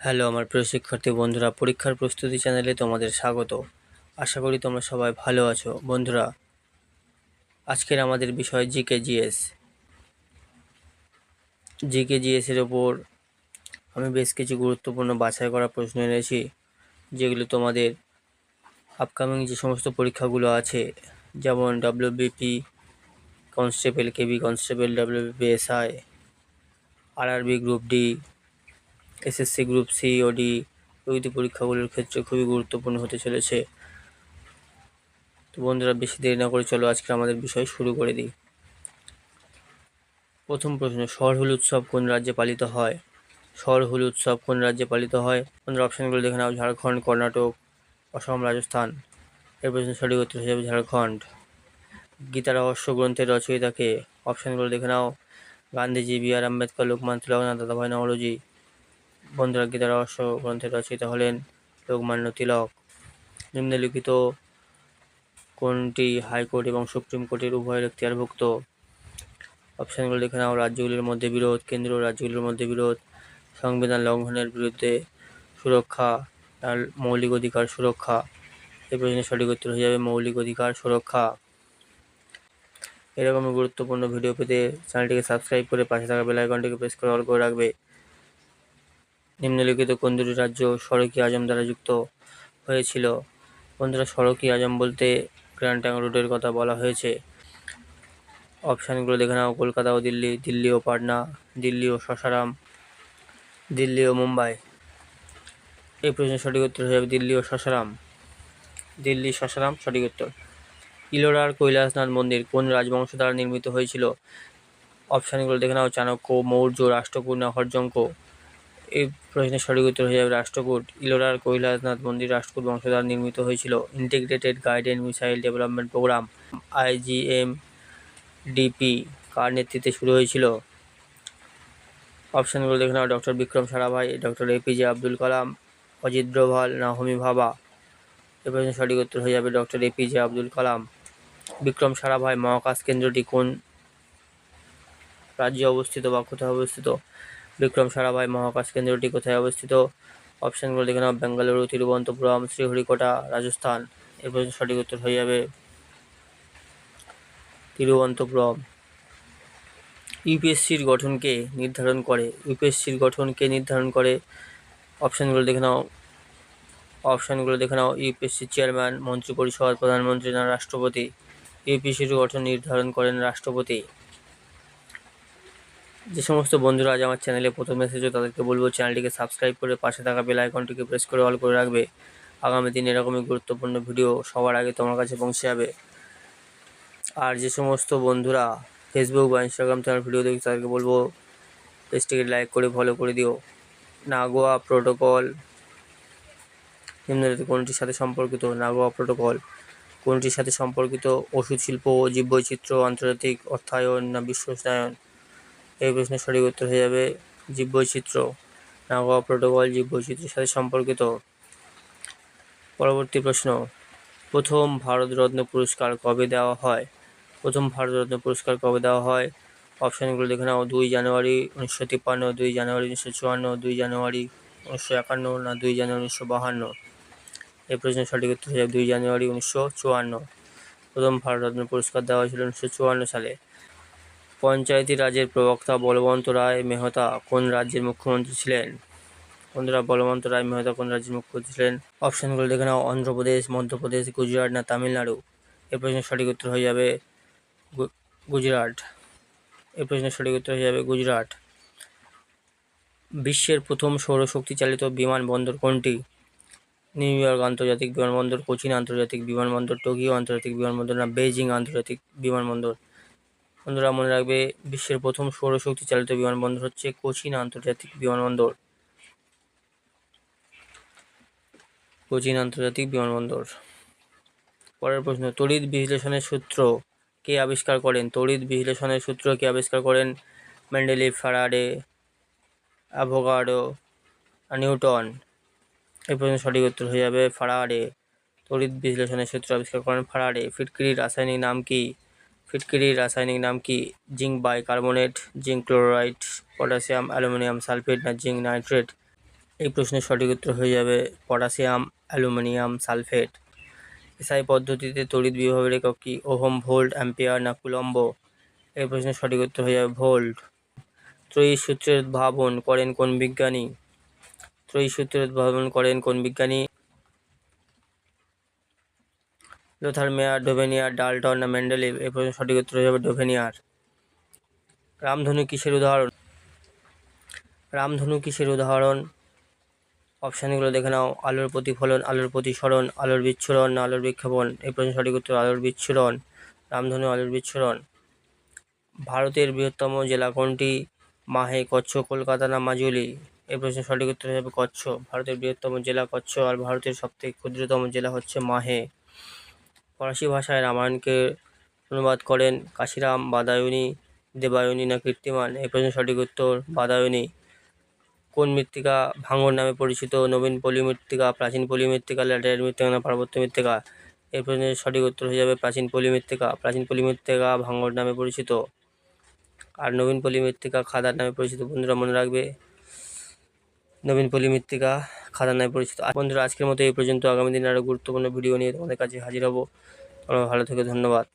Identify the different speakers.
Speaker 1: Hello আমার প্রিয় শিক্ষার্থী বন্ধুরা, পরীক্ষার প্রস্তুতি চ্যানেলে তোমাদের স্বাগত। আশা করি তোমরা সবাই ভালো আছো। বন্ধুরা, আজকের আমাদের বিষয় জিকে জিএস জিকে জিএস এর ওপর আমি বেশ কিছু গুরুত্বপূর্ণ বাছাই করা প্রশ্ন এনেছি, যেগুলো তোমাদের আপকামিং যে সমস্ত পরীক্ষাগুলো আছে, যেমন WBP constable KB constable WBP SI RRB group D SSC group C ও ডি প্রভৃতি পরীক্ষাগুলোর ক্ষেত্রে খুবই গুরুত্বপূর্ণ হতে চলেছে। তো বন্ধুরা, বেশি দেরি না করে চলো আজকে আমাদের বিষয় শুরু করে দিই। প্রথম প্রশ্ন শহরহুল উৎসব কোন রাজ্যে পালিত হয়? শহরহুল উৎসব কোন রাজ্যে পালিত হয়? বন্ধুরা, অপশানগুলো দেখে নাও, ঝাড়খণ্ড, কর্ণাটক, অসম, রাজস্থান। এর প্রশ্ন সঠিক উত্তর যাবে ঝাড়খণ্ড। গীতা রহস্য গ্রন্থের রচয়িতাকে অপশানগুলো দেখে নাও। গান্ধীজি, বি আর আম্বেদকর লোকমান তিলক না দাদাভাই, নওরোজি। বন্ধুরা গীতা রহস্য গ্রন্থের রচয়িতা হলেন লোকমান্য তিলক। নিম্নলিখিত কোনটি হাইকোর্ট এবং সুপ্রিম কোর্টের উভয়ের এখতিয়ারভুক্ত? অপশানগুলো দেখে নাও। রাজ্যগুলির মধ্যে বিরোধ কেন্দ্র রাজ্যগুলির মধ্যে বিরোধ, সংবিধান লঙ্ঘনের বিরুদ্ধে সুরক্ষা, আর মৌলিক অধিকার সুরক্ষা। এই প্রশ্নের সঠিক উত্তর হয়ে যাবে মৌলিক অধিকার সুরক্ষা। এরকমই গুরুত্বপূর্ণ ভিডিও পেতে চ্যানেলটিকে সাবস্ক্রাইব করে পাশে থাকা বেল আইকনটিকে প্রেস করে অল করে রাখবে। নিম্নলিখিত কোন দুটি রাজ্য সড়কি আজম দ্বারা যুক্ত হয়েছিল। বন্ধুরা, সড়কি আজম বলতে গ্র্যান্ড ট্যাঙ্ক রোডের কথা বলা হয়েছে। অপশানগুলো দেখে নাও, কলকাতা ও দিল্লি দিল্লি ও পাটনা, দিল্লি ও শশারাম দিল্লি ও মুম্বাই। এই প্রশ্নের সঠিক উত্তর হয়ে যাবে দিল্লি ও শশারাম দিল্লি শশারাম সঠিক উত্তর। ইলোরার কৈলাসনাথ মন্দির কোন রাজবংশ দ্বারা নির্মিত হয়েছিল? অপশানগুলো দেখে নাও, চাণক্য, মৌর্য রাষ্ট্রকূট হরজঙ্ক। এই প্রশ্নের সঠিক উত্তর হয়ে যাবে রাষ্ট্রকূট। ইলোরার কৈলাসনাথ মন্দির রাষ্ট্রকূট বংশ দ্বারা নির্মিত হয়েছিল। Integrated guidance missile development programme IGM DP কার নেতৃত্বে শুরু হয়েছিল? অপশানগুলো দেখে নাও। Doctor Vikram Sarabhai, doctor APJ Abdul Kalam, Ajit Doval না হোমি ভাবা। এ প্রশ্নের সঠিক উত্তর হয়ে যাবে ডক্টর এপিজে আব্দুল কালাম। বিক্রম সারাভাই, মহাকাশ কেন্দ্রটি কোন রাজ্যে অবস্থিত বা কোথায় অবস্থিত? বিক্রম সারাভাই মহাকাশ কেন্দ্রটি কোথায় অবস্থিত? অপশানগুলো দেখে নাও। বেঙ্গালুরু, তিরুবনন্তপুরম, শ্রীহরিকোটা, রাজস্থান। এর প্রশ্নের সঠিক উত্তর হয়ে যাবে তিরুবনন্তপুরম। ইউপিএসসির গঠনকে নির্ধারণ করে? ইউপিএসসির গঠনকে নির্ধারণ করে? অপশানগুলো দেখে নাও। অপশানগুলো দেখে নাও। ইউপিএসসি চেয়ারম্যান, মন্ত্রিপরিষদ, প্রধানমন্ত্রী না রাষ্ট্রপতি? ইউপিএসসির গঠন নির্ধারণ করেন রাষ্ট্রপতি। যে সমস্ত বন্ধুরা আজ আমার চ্যানেলে প্রথম এসেছ তাদেরকে বলব চ্যানেলটিকে সাবস্ক্রাইব করে পাশে থাকা বেল আইকনটিকে প্রেস করে অল করে রাখবে। আগামী দিন এরকমই গুরুত্বপূর্ণ ভিডিও সবার আগে তোমার কাছে পৌঁছে যাবে। আর যে সমস্ত বন্ধুরা ফেসবুক বা ইনস্টাগ্রাম চ্যানেল ভিডিও দেখি তাদেরকে বলব পেজটিকে লাইক করে ফলো করে দিও। নাগোয়া প্রোটোকল নিম্নলিখিত কোনটির সাথে সম্পর্কিত? নাগোয়া প্রোটোকল কোনটির সাথে সম্পর্কিত? ওষুধ, শিল্প জীববৈচিত্র্য, আন্তর্জাতিক অর্থায়ন না বিশ্বায়ন এই প্রশ্নের সঠিক উত্তর হয়ে যাবে জীববৈচিত্র্য। নাগোয়া প্রোটোকল জীববৈচিত্র্যের সাথে সম্পর্কিত। পরবর্তী প্রশ্ন, প্রথম ভারতরত্ন পুরস্কার কবে দেওয়া হয়? প্রথম ভারতরত্ন পুরস্কার কবে দেওয়া হয়? অপশানগুলো দেখে নাও। দুই জানুয়ারি উনিশশো তিপ্পান্ন, দুই জানুয়ারি উনিশশো চুয়ান্ন, দুই জানুয়ারি উনিশশো একান্ন না দুই জানুয়ারি উনিশশো বাহান্ন? এই প্রশ্নের সঠিক উত্তর হয়ে যাবে দুই জানুয়ারি উনিশশো চুয়ান্ন। প্রথম ভারতরত্ন পুরস্কার দেওয়া হয়েছিল উনিশশো চুয়ান্ন সালে। পঞ্চায়েতি রাজের প্রবক্তা বলবন্ত রায় মেহতা কোন রাজ্যের মুখ্যমন্ত্রী ছিলেন? বন্ধুরা, বলবন্ত রায় মেহতা কোন রাজ্যের মুখ্যমন্ত্রী ছিলেন? অপশানগুলো দেখে নাও। অন্ধ্রপ্রদেশ, মধ্যপ্রদেশ, গুজরাট না তামিলনাড়ু? এ প্রশ্নের সঠিক উত্তর হয়ে যাবে গুজরাট। এ প্রশ্নের সঠিক উত্তর হয়ে যাবে গুজরাট। বিশ্বের প্রথম সৌরশক্তি চালিত বিমানবন্দর কোনটি? নিউ ইয়র্ক আন্তর্জাতিক বিমানবন্দর, কোচিন আন্তর্জাতিক বিমানবন্দর, টোকিও আন্তর্জাতিক বিমানবন্দর না বেজিং আন্তর্জাতিক বিমানবন্দর? বন্ধুরা, মনে রাখবে বিশ্বের প্রথম সৌরশক্তি চালিত বিমানবন্দর হচ্ছে কোচিন আন্তর্জাতিক বিমানবন্দর। কোচিন আন্তর্জাতিক বিমানবন্দর। পরের প্রশ্ন, তড়িৎ বিশ্লেষণের সূত্র কে আবিষ্কার করেন? তড়িৎ বিশ্লেষণের সূত্র কে আবিষ্কার করেন? Mendeleev Faraday, Avogadro, Newton. এই প্রশ্ন সঠিক উত্তর হয়ে যাবে ফারাডে তড়িৎ বিশ্লেষণের সূত্র আবিষ্কার করেন ফারাডে ফিটকিরির রাসায়নিক নাম কি? ফিটকিরির রাসায়নিক নাম কি? Zinc bicarbonate zinc chloride, potassium, aluminium sulphate না জিঙ্ক নাইট্রেট? এই প্রশ্নের সঠিক উত্তর হয়ে যাবে পটাশিয়াম, অ্যালুমিনিয়াম সালফেট। এসআই পদ্ধতিতে তড়িৎ বিভবের একক কি? ওহম, ভোল্ট, অ্যাম্পিয়ার না কুলম্ব? এই প্রশ্নের সঠিক উত্তর হয়ে যাবে ভোল্ট। ত্রয়ী সূত্রের উদ্ভাবন করেন কোন বিজ্ঞানী? ত্রয়ী সূত্রের উদ্ভাবন করেন কোন বিজ্ঞানী? লোথার মেয়ার ডোভেনিয়ার ডালটন না মেন্ডেলিভ এই প্রশ্নের সঠিক উত্তর যাবে ডোভেনিয়ার। রামধনু কিসের উদাহরণ? রামধনু কিসের উদাহরণ? অপশানগুলো দেখে নাও। আলোর প্রতিফলন, আলোর প্রতিসরণ, আলোর বিচ্ছুরণ না আলোর বিক্ষেপণ। এই প্রশ্নের সঠিক উত্তর আলোর বিচ্ছুরণ। রামধনু আলোর বিচ্ছুরণ। ভারতের বৃহত্তম জেলা কোনটি? মাহে কচ্ছ, কলকাতা না মাজুলি? এই প্রশ্নের সঠিক উত্তর হবে কচ্ছ। ভারতের বৃহত্তম জেলা কচ্ছ আর ভারতের সবথেকে ক্ষুদ্রতম জেলা হচ্ছে মাহে। ফরাসি ভাষায় রামায়ণকে অনুবাদ করেন কাশিরাম, বাদায়নী, দেবায়নী না কীর্তিমান। এই প্রশ্নের সঠিক উত্তর, বাদায়নী। কোন মৃত্তিকা ভাঙর নামে পরিচিত? নবীন পলি মৃত্তিকা প্রাচীন পলি মৃত্তিকা ল্যাটেরাইট মৃত্তিকা না পার্বত্য মৃত্তিকা? এই প্রশ্নের সঠিক উত্তর হয়ে যাবে প্রাচীন পলি মৃত্তিকা প্রাচীন পলি মৃত্তিকা ভাঙর নামে পরিচিত। আর নবীন পলি মৃত্তিকা খাদার নামে পরিচিত। বন্ধুরা মনে রাখবে, নবীন পলি মৃত্তিকা নামে পরিচিত। বন্ধুরা, আজকের মতো এই পর্যন্ত। আগামী দিনে আরও গুরুত্বপূর্ণ ভিডিও নিয়ে তোমাদের কাছে হাজির হব। তোমরা ভালো থেকে, ধন্যবাদ।